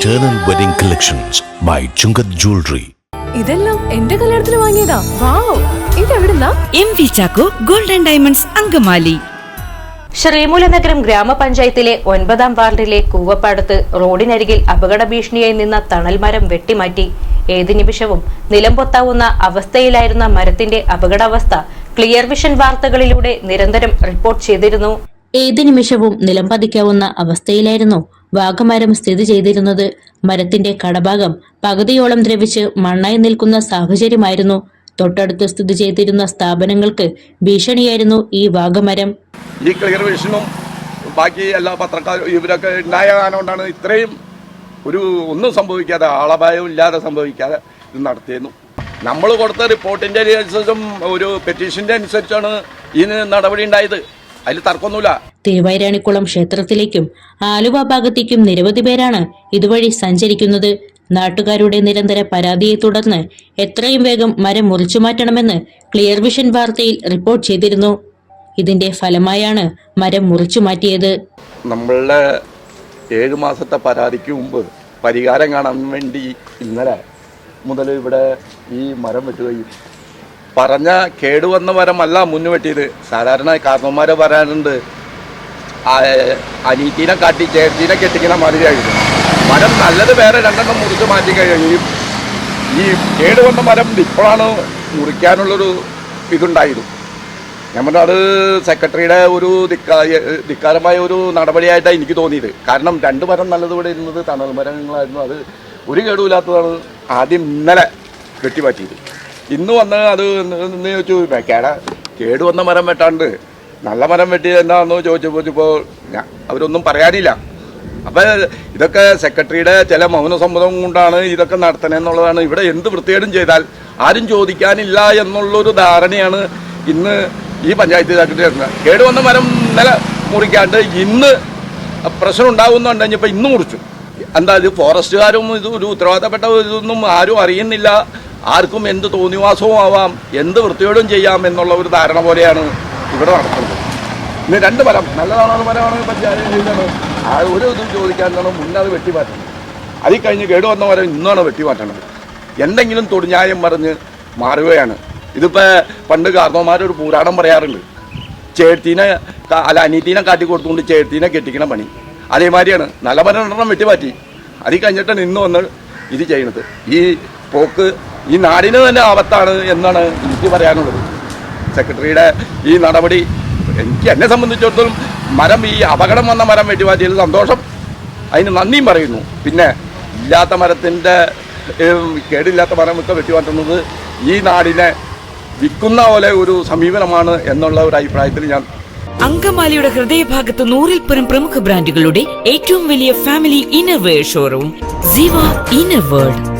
Eternal Wedding Collections by Chungath Jewelry. ഇതെല്ലാം എന്റെ കല്യാണത്തിന് വാങ്ങിയതാ. Wow ഇതെവിടുന്നാ? M V Chacko golden diamonds Angamaly. Sreemoolanagaram ഗ്രാമപഞ്ചായത്തിലെ ഒൻപതാം വാർഡിലെ കൂവപ്പാടത്ത് റോഡിനരികിൽ അപകട ഭീഷണിയായി നിന്ന തണൽ മരം വെട്ടിമാറ്റി. ഏത് നിമിഷവും നിലംപൊത്താവുന്ന അവസ്ഥയിലായിരുന്ന മരത്തിന്റെ അപകടാവസ്ഥ ക്ലിയർ വിഷൻ വാർത്തകളിലൂടെ നിരന്തരം റിപ്പോർട്ട് ചെയ്തിരുന്നു. ഏത് നിമിഷവും നിലംപതിക്കാവുന്ന അവസ്ഥയിലായിരുന്നു. വാഗമരം സ്ഥിതി ചെയ്തിരുന്നത്. മരത്തിന്റെ കടഭാഗം പകുതിയോളം ദ്രവിച്ച് മണ്ണായി നിൽക്കുന്ന സാഹചര്യമായിരുന്നു. തൊട്ടടുത്ത് സ്ഥിതി ചെയ്തിരുന്ന സ്ഥാപനങ്ങൾക്ക് ഭീഷണിയായിരുന്നു ഈ വാഗമരം. ഈ ക്ലിയർ വിഷനും ബാക്കി എല്ലാ പത്രക്കാരും ഇവരൊക്കെ ഉണ്ടായ കാരണം കൊണ്ടാണ് ഇത്രയും ഒരു ഒന്നും സംഭവിക്കാതെ ആളപായവും ഇല്ലാതെ സംഭവിക്കാതെ ഇത് നടത്തിയിരുന്നു നമ്മൾ കൊടുത്ത റിപ്പോർട്ടിന്റെ അനുസരിച്ചും ഒരു പെറ്റീഷന്റെ അനുസരിച്ചാണ് ഇതിന് നടപടി ഉണ്ടായത്. അതിൽ തർക്കമൊന്നുമില്ല. തിരുവൈരാണിക്കുളം ക്ഷേത്രത്തിലേക്കും ആലുവ ഭാഗത്തേക്കും നിരവധി പേരാണ് ഇതുവഴി സഞ്ചരിക്കുന്നത്. നാട്ടുകാരുടെ നിരന്തര പരാതിയെ തുടർന്ന് എത്രയും വേഗം മരം മുറിച്ചു മാറ്റണമെന്ന് ക്ലിയർ വിഷൻ വാർത്തയിൽ റിപ്പോർട്ട് ചെയ്തിരുന്നു. ഇതിന്റെ ഫലമായാണ് മരം മുറിച്ചു മാറ്റിയത്. നമ്മളുടെ ഏഴ് മാസത്തെ പരാതിക്ക് മുമ്പ് പരിഹാരം കാണാൻ വേണ്ടി ഇന്നലെ മുതൽ ഇവിടെ ഈ മരം വെട്ടുകയും പറഞ്ഞ കേടുവന്ന വരമല്ല മുന്നു വെട്ടിയത്. സാധാരണ കാരണവന്മാരെ പറയാറുണ്ട് ആ, അനീറ്റീനെ കാട്ടി ചേർത്തീനെ കെട്ടിക്കുന്ന മാതിരിയായിരുന്നു മരം നല്ലത് വേറെ രണ്ടെണ്ണം മുറിച്ച് മാറ്റി കഴിഞ്ഞു. ഈ കേടുവന്ന മരം ഇപ്പോഴാണ് മുറിക്കാനുള്ളൊരു ഇതുണ്ടായിരുന്നു നമ്മുടെ അത് സെക്രട്ടറിയുടെ ഒരു ധിക്കാ ധിക്കാരമായ ഒരു നടപടിയായിട്ടാണ് എനിക്ക് തോന്നിയത്. കാരണം രണ്ട് മരം നല്ലതുപോലെ ഇരുന്നത് തണൽ മരങ്ങളായിരുന്നു. അത് ഒരു കേടുമില്ലാത്തതാണ് ആദ്യം ഇന്നലെ വെട്ടിമാറ്റിയത് ഇന്ന് വന്ന് അത് ചോദിച്ചു കേട കേട് വന്ന മരം വെട്ടാണ്ട്. നല്ല മരം വെട്ടി എന്താണെന്ന് ചോദിച്ചപ്പോൾ ഇപ്പോൾ അവരൊന്നും പറയാനില്ല. അപ്പോൾ ഇതൊക്കെ സെക്രട്ടറിയുടെ ചില മൗനസമ്മതം കൊണ്ടാണ് ഇതൊക്കെ നടത്തണമെന്നുള്ളതാണ് ഇവിടെ എന്ത് വൃത്തികേടും ചെയ്താൽ ആരും ചോദിക്കാനില്ല എന്നുള്ളൊരു ധാരണയാണ് ഇന്ന് ഈ പഞ്ചായത്ത് സെക്രട്ടറി വരുന്നത് കേട് വന്ന മരം നില മുറിക്കാണ്ട് ഇന്ന് പ്രശ്നം ഉണ്ടാകുന്നുണ്ടെങ്കിൽ ഇപ്പോൾ ഇന്ന് മുറിച്ചു. എന്താ ഇത് ഫോറസ്റ്റുകാരും ഇത് ഒരു ഉത്തരവാദിത്തപ്പെട്ട ഇതൊന്നും ആരും അറിയുന്നില്ല. ആർക്കും എന്ത് തോന്നിവാസവും ആവാം എന്ത് വൃത്തിയോടും ചെയ്യാം എന്നുള്ള ഒരു ധാരണ പോലെയാണ് ഇവിടെ നടക്കുന്നത്. ഇന്ന് രണ്ട് മരം നല്ലതാണോ മരമാണോ പഞ്ചായത്ത് ആ ഒരു ഇതും ചോദിക്കാനാണ് മുന്നേ അത് വെട്ടിമാറ്റണം. അതിൽ കഴിഞ്ഞ് കേടുവന്ന മരം ഇന്നാണ് വെട്ടി മാറ്റണത് എന്തെങ്കിലും തൊടിഞ്ഞായം പറഞ്ഞ് മാറുകയാണ്. ഇതിപ്പോൾ പണ്ട് കാർന്നോമാരൊരു പുരാണം പറയാറുണ്ട്. ക- അല്ല അനീറ്റീനെ കാട്ടി കൊടുത്തുകൊണ്ട് ചേർത്തീനെ കെട്ടിക്കണ പണി. അതേമാതിരിയാണ്. നല്ല മരം രണ്ടെണ്ണം വെട്ടിമാറ്റി. അതിൽ കഴിഞ്ഞിട്ടാണ് ഇന്ന് വന്ന് ഇത് ചെയ്യണത്. ഈ പോക്ക് ഈ നാടിന് തന്നെ ആപത്താണ് എന്നാണ് എനിക്ക് പറയാനുള്ളത്. സെക്രട്ടറിയുടെ ഈ നടപടി എനിക്ക് എന്നെ സംബന്ധിച്ചിടത്തോളം മരം ഈ അപകടം വന്ന മരം വെട്ടിമാറ്റിയത് സന്തോഷം. അതിന് നന്ദിയും പറയുന്നു. പിന്നെ ഇല്ലാത്ത മരത്തിന്റെ കേടില്ലാത്ത മരം ഒക്കെ വെട്ടിമാറ്റുന്നത് ഈ നാടിനെ വിൽക്കുന്ന പോലെ ഒരു സമീപനമാണ് എന്നുള്ള ഒരു അഭിപ്രായത്തിൽ ഞാൻ അങ്കമാലിയുടെ ഹൃദയഭാഗത്ത് നൂറിൽ പരം പ്രമുഖ ബ്രാൻഡുകളുടെ ഏറ്റവും വലിയ family innerwear showroom Jeeva inner world